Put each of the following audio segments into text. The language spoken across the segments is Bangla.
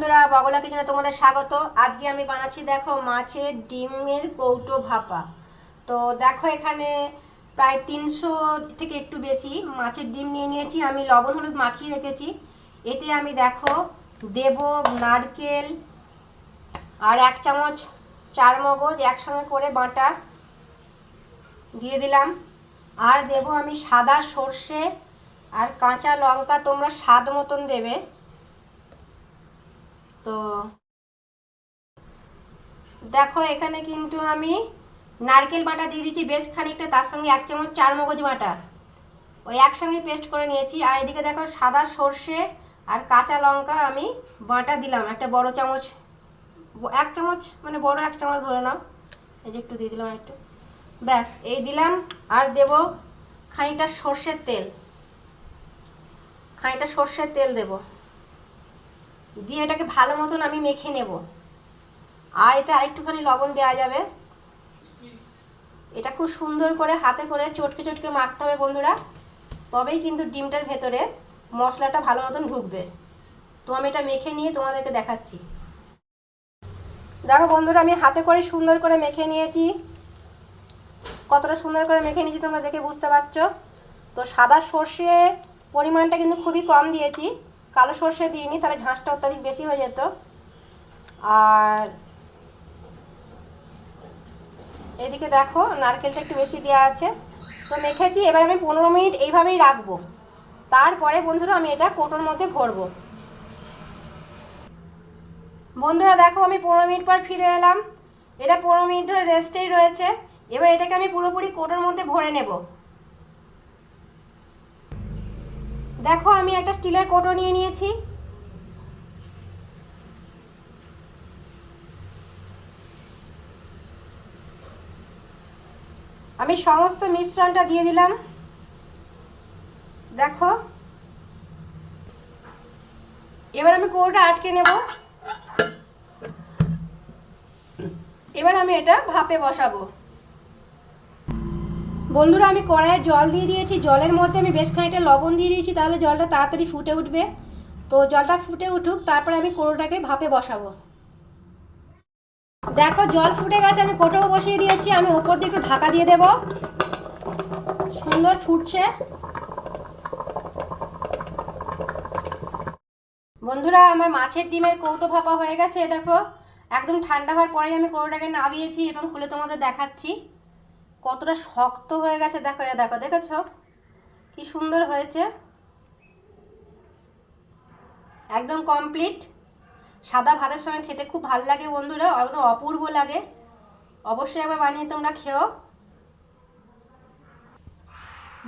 বন্ধুরা বগলা কিচেনে তোমাদের স্বাগত। আজকে আমি বানাচ্ছি, দেখো, মাছের ডিমের কৌটো ভাপা। তো দেখো, এখানে প্রায় তিনশো থেকে একটু বেশি মাছের ডিম নিয়ে নিয়েছি। আমি লবণ, হলুদ মাখিয়ে রেখেছি। এতে আমি, দেখো, দেব, নারকেল আর এক চামচ চার মগজ একসঙ্গে করে বাটা দিয়ে দিলাম। আর দেব আমি সাদা সর্ষে আর কাঁচা লঙ্কা তোমরা স্বাদ মতন দেবে। তো দেখো, এখানে কিন্তু আমি নারকেল বাটা দিয়ে দিয়েছি বেশ খানিকটা, তার সঙ্গে এক চামচ চার মগজ বাটা। ওই একসঙ্গে পেস্ট করে নিয়েছি, আর এদিকে দেখো সাদা সর্ষে আর কাঁচা লঙ্কা আমি বাটা দিলাম, একটা বড় চামচ, এক চামচ মানে বড় এক চামচ ধরে নাও। এই যে একটু দিয়ে দিলাম একটু ব্যাস, এই দিলাম, আর দেব খানিকটা সর্ষের তেল। খানিকটা সর্ষের তেল দেবো। দিয়ে এটাকে ভালো মতন আমি মেখে নেব। আর এতে আরেকটুখানি লবণ দেওয়া যাবে। এটা খুব সুন্দর করে হাতে করে চটকে চটকে মাখতে হবে বন্ধুরা। তবেই কিন্তু ডিমটার ভেতরে মশলাটা ভালো মতন ঢুকবে। তো আমি এটা মেখে নিয়ে তোমাদেরকে দেখাচ্ছি। দেখো বন্ধুরা, আমি হাতে করে সুন্দর করে মেখে নিয়েছি। কতটা সুন্দর করে মেখে নিয়েছি তোমরা দেখে বুঝতে পারছ। তো সাদা সর্ষে পরিমাণটা কিন্তু খুবই কম দিয়েছি। কালো সর্ষে দিইনি, তাহলে ঝাঁসটা অত্যাধিক বেশি হয়ে যেত। আর এদিকে দেখো, নারকেলটা একটু বেশি দেওয়া আছে। তো মেখেছি, এবার আমি পনেরো মিনিট এইভাবেই রাখব। তারপরে বন্ধুরা আমি এটা কোটোর মধ্যে ভরবো। বন্ধুরা দেখো, আমি পনেরো মিনিট পর ফিরে এলাম। এটা পনেরো মিনিট ধরে রেস্টেই রয়েছে। এবার এটাকে আমি পুরোপুরি কোটোর মধ্যে ভরে নেব। দেখো, আমি একটা স্টিলের কোটো নিয়ে নিয়েছি। আমি সমস্ত মিশ্রণটা দিয়ে দিলাম। দেখো। এবার আমি কোটোটা আটকে নেব। এবার আমি এটা ভাপে বসাবো। বন্ধুরা, আমি কড়াইয়ে জল দিয়ে দিয়েছি। জলের মধ্যে আমি বেশ খানিকটা লবণ দিয়ে দিয়েছি, তাহলে জলটা তাড়াতাড়ি ফুটে উঠবে। তো জলটা ফুটে উঠুক, তারপরে আমি কোটোটাকে ভাপে বসাবো। দেখো, জল ফুটে গেছে, আমি কোটো বসিয়ে দিয়েছি। আমি ওপর দিয়ে একটু ঢাকা দিয়ে দেব। সুন্দর ফুটছে। বন্ধুরা, আমার মাছের ডিমের কৌটো ভাপা হয়ে গেছে, দেখো। একদম ঠান্ডা হওয়ার পরেই আমি কৌটোটাকে নাবিয়েছি এবং খুলে তোমাদের দেখাচ্ছি। কতটা শক্ত হয়ে গেছে, দেখো, এ দেখো, দেখেছ? কি সুন্দর হয়েছে। একদম কমপ্লিট সাদা ভাতের সঙ্গে খেতে খুব ভালো লাগে বন্ধুরা, একদম অপূর্ব লাগে। অবশ্যই একবার বানিয়ে তোমরা খেও।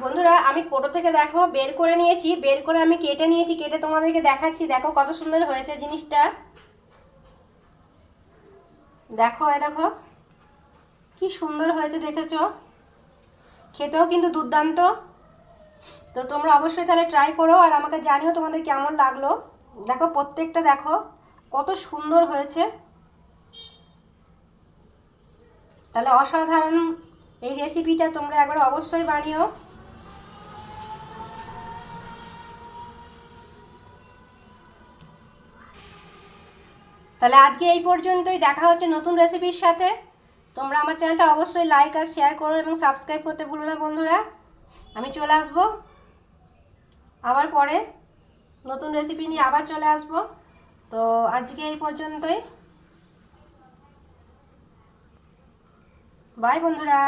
বন্ধুরা, আমি কোটো থেকে দেখো, বের করে নিয়েছি, বের করে আমি কেটে নিয়েছি, কেটে তোমাদেরকে দেখাচ্ছি। দেখো কত সুন্দর হয়েছে জিনিসটা। দেখো, এ দেখো। কি সুন্দর হয়েছে দেখেছ? খেতেও কিন্তু দুর্দান্ত। তো তোমরা অবশ্যই তাহলে ট্রাই করো আর আমাকে জানিও তোমাদের কেমন লাগল। দেখো, প্রত্যেকটা দেখো, কত সুন্দর হয়েছে। তাহলে অসাধারণ এই রেসিপিটা তোমরা একবার অবশ্যই বানিও। তাহলে আজকে এই পর্যন্তই, দেখা হচ্ছে নতুন রেসিপির সাথে। তোমরা আমার চ্যানেলটা অবশ্যই লাইক আর শেয়ার করো এবং সাবস্ক্রাইব করতে ভুলো না বন্ধুরা। আমি চলে আসব। আবার পরে নতুন রেসিপি নিয়ে আবার চলে আসব। তো আজকে এই পর্যন্তই। বাই বন্ধুরা।